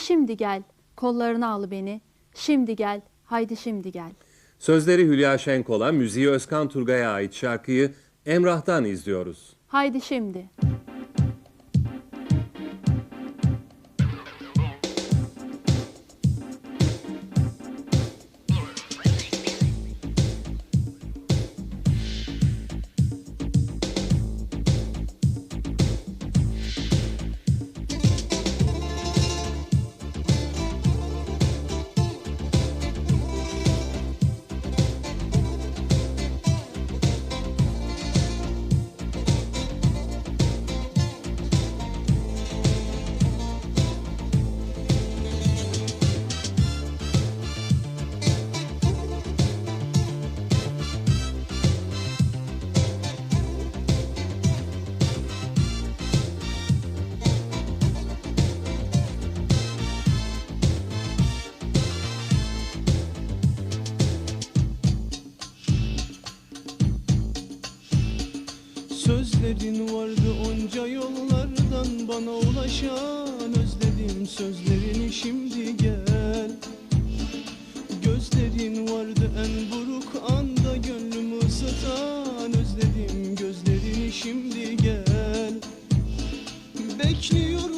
Haydi şimdi gel, kollarına al beni. Şimdi gel, haydi şimdi gel. Sözleri Hülya Şenkol'a, müziği Özkan Turgay'a ait şarkıyı Emrah'tan izliyoruz. Haydi şimdi. Sözlerin vardı onca yollardan. Bana ulaşan Özledim sözlerini şimdi gel. Gözlerin vardı en buruk anda. Gönlümü ısıtan Özledim gözlerini şimdi gel. Bekliyorum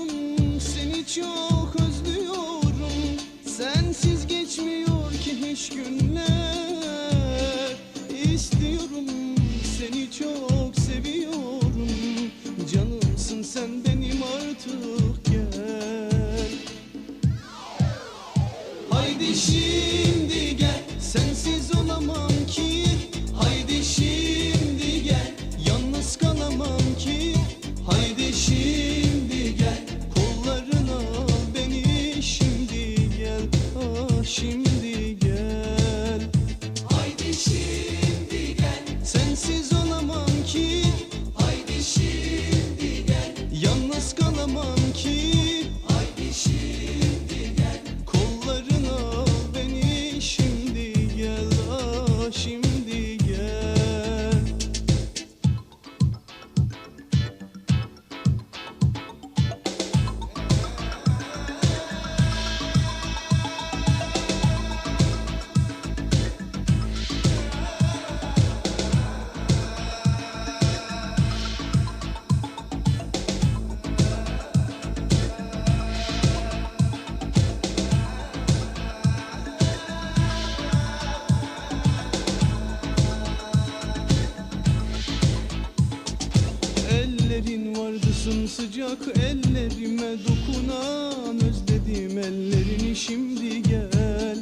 sımsıcak ellerime dokunan Özledim ellerini şimdi gel.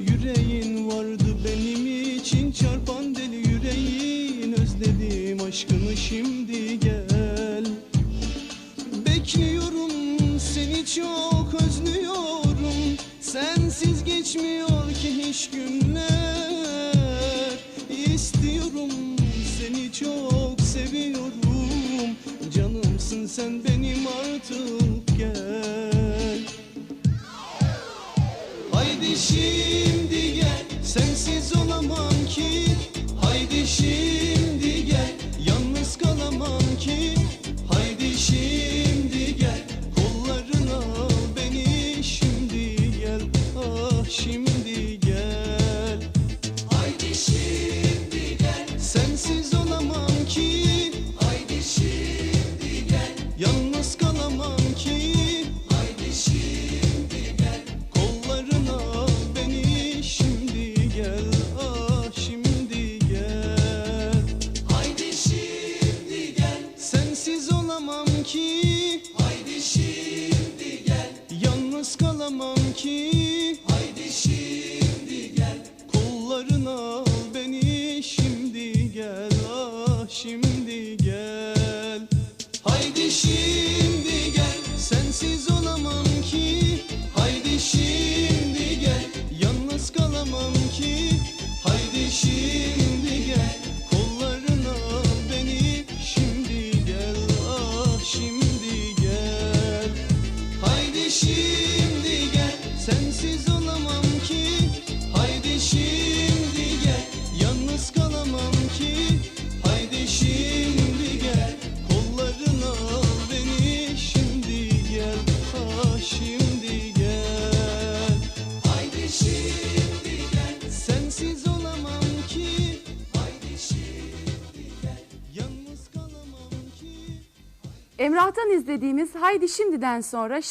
Yüreğin vardı benim için çarpan deli yüreğin Özledim aşkını şimdi gel. Bekliyorum seni çok özlüyorum. Sensiz geçmiyor ki hiç günler. İstiyorum seni çok sen benim artık gel. Haydi şimdi gel sensiz olamam ki yalnız kalamam ki. Haydi şimdi gel. Kollarına al beni. Şimdi gel ah şimdi gel. Haydi şimdi gel. Sensiz olamam ki. Haydi şimdi gel. Yalnız kalamam ki. Haydi şimdi gel. Kollarına al beni. Şimdi gel ah şimdi gel. Haydi şimdi Sensiz olamam ki. Haydi şimdi gel. Yalnız kalamam ki. Haydi şimdi gel. Kollarına al beni. Şimdi gel. Ha şimdi gel. Haydi şimdi gel. Sensiz olamam ki. Haydi şimdi gel. Yalnız kalamam ki. Emrah'tan izlediğimiz Haydi Şimdiden sonra